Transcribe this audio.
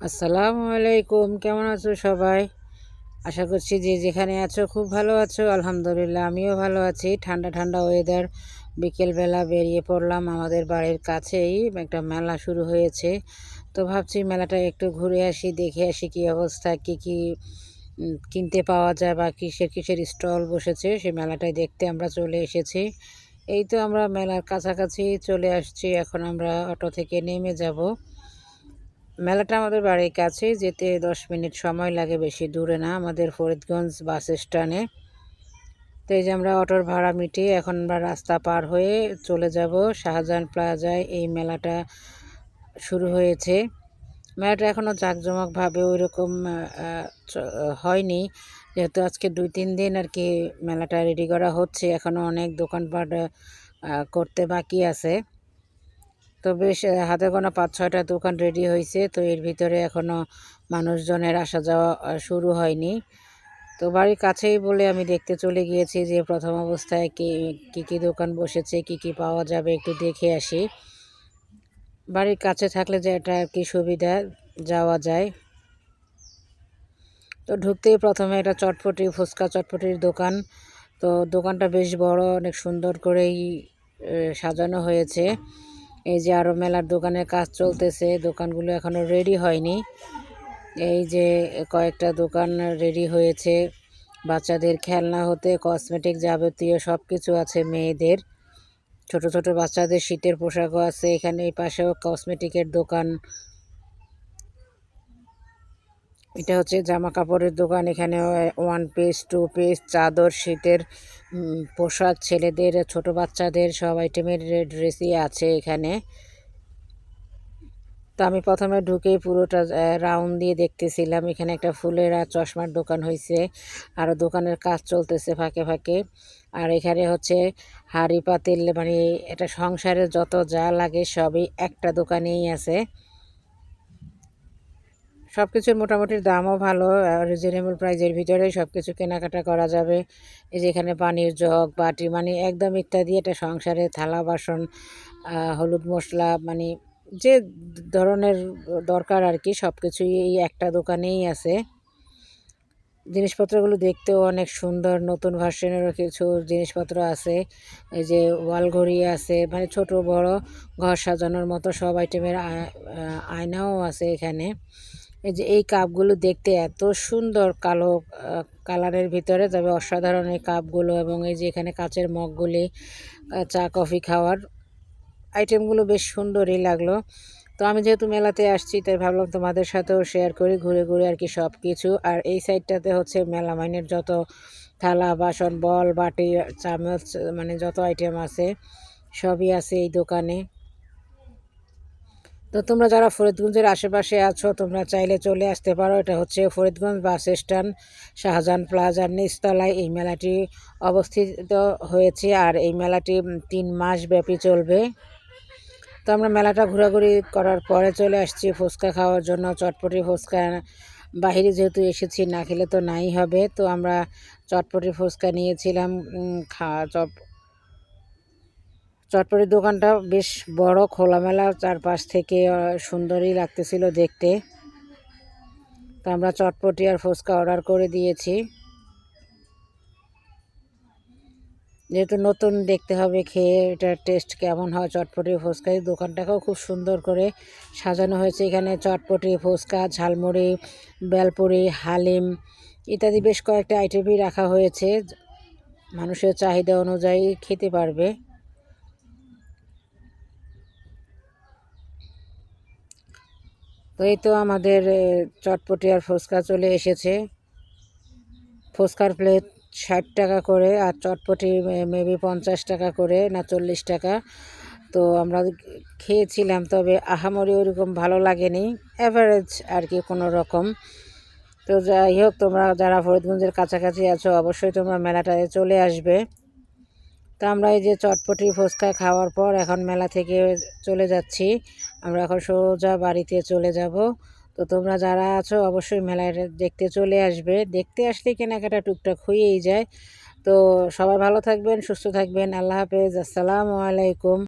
আসসালামু আলাইকুম, কেমন আছো সবাই? আশা করছি যে যেখানে আছো খুব ভালো আছো। আলহামদুলিল্লাহ, আমিও ভালো আছি। ঠান্ডা ঠান্ডা ওয়েদার বিকেলবেলা বেরিয়ে পড়লাম আমাদের বাড়ির কাছেই। একটা মেলা শুরু হয়েছে। তো ভাবছি মেলাটা একটু ঘুরে আসি, দেখে আসি কি অবস্থা, কী কী কিনতে পাওয়া যায় বা কিসের কিসের স্টল বসেছে। সেই মেলাটায় দেখতে আমরা চলে এসেছি। এই তো আমরা মেলার কাছাকাছি চলে আসছি। এখন আমরা অটো থেকে নেমে যাব। মেলাটা আমাদের বাড়ির কাছে যেতে দশ মিনিট সময় লাগে, বেশি দূরে না, আমাদের ফরিদগঞ্জ বাস স্ট্যান্ডে। তো এই যে আমরা অটোর ভাড়া মিটিয়ে এখন আমরা রাস্তা পার হয়ে চলে যাব শাহজাহান প্লাজায়। এই মেলাটা শুরু হয়েছে। মেলাটা এখনও জাঁকজমকভাবে ওই রকম হয়নি। যেহেতু আজকে দুই তিন দিন আর কি মেলাটা রেডি করা হচ্ছে এখনও অনেক দোকানপাট করতে বাকি আছে। তো বেশ হাতে গোনা পাঁচ ছয়টা দোকান রেডি হয়েছে তো এর ভিতরে এখনও মানুষজনের আসা যাওয়া শুরু হয়নি। তো বাড়ির কাছেই বলে আমি দেখতে চলে গিয়েছি যে, প্রথম অবস্থায় কি কি কি দোকান বসেছে, কি কি পাওয়া যাবে একটু দেখে আসি। বাড়ির কাছে থাকলে যে এটা আর কি সুবিধা, যাওয়া যায়। তো ঢুকতেই প্রথমে একটা চটপটি, ফুচকা চটপটির দোকান। তো দোকানটা বেশ বড়, অনেক সুন্দর করেই সাজানো হয়েছে। এই যে আরও মেলার দোকানের কাজ চলতেছে, দোকানগুলো এখনও রেডি হয়নি। এই যে কয়েকটা দোকান রেডি হয়েছে, বাচ্চাদের খেলনা হতে কসমেটিক যাবতীয় সব কিছু আছে মেয়েদের। ছোট ছোট বাচ্চাদের শীতের পোশাকও আছে, এখানে এই পাশেও কসমেটিকের দোকান এটা হচ্ছে জামা কাপড়ের দোকান। এখানে ওয়ান পিস টু পিস চাদর, শীতের পোশাক, ছেলেদের, ছোট বাচ্চাদের সব আইটেমের ড্রেসই আছে এখানে। তো আমি প্রথমে ঢুকেই পুরোটা রাউন্ড দিয়ে দেখতেছিলাম। এখানে একটা ফুলের আর চশমার দোকান হয়েছে আর দোকানের কাজ চলতেছে ফাঁকে ফাঁকে। আর এখানে হচ্ছে হাঁড়ি, পাতিল মানে এটা সংসারে যত যা লাগে সবই একটা দোকানেই আছে। সব কিছুর মোটামুটি দামও ভালো রিজনেবল প্রাইজের ভিতরে সব কিছু কেনাকাটা করা যাবে। এই যে এখানে পানির জগ, বাটি মানে একদম ইত্যাদি, এটা সংসারে থালা, বাসন হলুদ মশলা মানে যে ধরনের দরকার আর কি সব কিছুই এই একটা দোকানেই আছে। জিনিসপত্রগুলো দেখতেও অনেক সুন্দর, নতুন ভার্সনেরও কিছু জিনিসপত্র আছে। এই যে ওয়াল ঘড়ি আছে মানে ছোট, বড়, ঘর সাজানোর মতো সব আইটেমের আয়- আয়নাও আছে এখানে। এই যে এই কাপগুলো দেখতে এত সুন্দর কালো কালারের ভিতরে, তবে অসাধারণ এই কাপগুলো এবং এই যে এখানে কাচের মগগুলি চা, কফি খাওয়ার আইটেমগুলো বেশ সুন্দরই লাগল। তো আমি যেহেতু মেলাতে আসছি, তাই ভাবলাম তোমাদের সাথেও শেয়ার করি, ঘুরে ঘুরে আর কি সব কিছু আর এই সাইডটাতে হচ্ছে মেলা, মাইনের যত থালা, বাসন, বল, বাটি, চামচ মানে যত আইটেম আছে, সবই আছে এই দোকানে। তো তোমরা যারা ফরিদগঞ্জের আশেপাশে আছো, তোমরা চাইলে চলে আসতে পারো। এটা হচ্ছে ফরিদগঞ্জ বাস স্ট্যান্ড, শাহজাহান প্লাজার নিচতলায়। এই মেলাটি অবস্থিত হয়েছে আর এই মেলাটি তিন মাস ব্যাপী চলবে। তো আমরা মেলাটা ঘোরাঘুরি করার পরে চলে আসছি ফুচকা খাওয়ার জন্য। চটপটি ফুচকা বাহিরে যেহেতু এসেছি, না খেলে তো নাই হবে। তো আমরা চটপটি ফুচকা নিয়েছিলাম খাওয়া চপ চটপটির দোকানটা বেশ বড়, খোলামেলা, চারপাশ থেকে সুন্দরই লাগতেছিল দেখতে। তো আমরা চটপটি আর ফুচকা অর্ডার করে দিয়েছি। যেহেতু নতুন দেখতে হবে, খেয়ে এটার টেস্ট কেমন হয় চটপটি ফুচকা। এই দোকানটাকেও খুব সুন্দর করে সাজানো হয়েছে। এখানে চটপটি, ফুচকা, ঝালমুড়ি, বেলপুরি, হালিম ইত্যাদি বেশ কয়েকটা আইটেমই রাখা হয়েছে। মানুষের চাহিদা অনুযায়ী খেতে পারবে। তো এই তো আমাদের চটপটি আর ফুচকা চলে এসেছে। ফুচকার প্লেট ষাট টাকা করে আর চটপটি মেবি পঞ্চাশ টাকা করে না চল্লিশ টাকা। তো আমরা খেয়েছিলাম, তবে আহামরি ওরকম ভালো লাগেনি। অ্যাভারেজ আর কি কোনো রকম। তো যাই হোক, তোমরা যারা ফরিদগঞ্জের কাছাকাছি আছো, অবশ্যই তোমরা মেলাটায় চলে আসবে। তো আমরা এই যে চটপটি ফুচকা খাওয়ার পর এখন মেলা থেকে চলে যাচ্ছি। আমরা এখন সোজা বাড়িতে চলে যাব। তো তোমরা যারা আছো অবশ্যই মেলায় দেখতে চলে আসবে। দেখতে আসলে কেনাকাটা টুকটাক হয়েই যায়। তো সবাই ভালো থাকবেন, সুস্থ থাকবেন। আল্লাহ হাফেজ। আসসালামু আলাইকুম।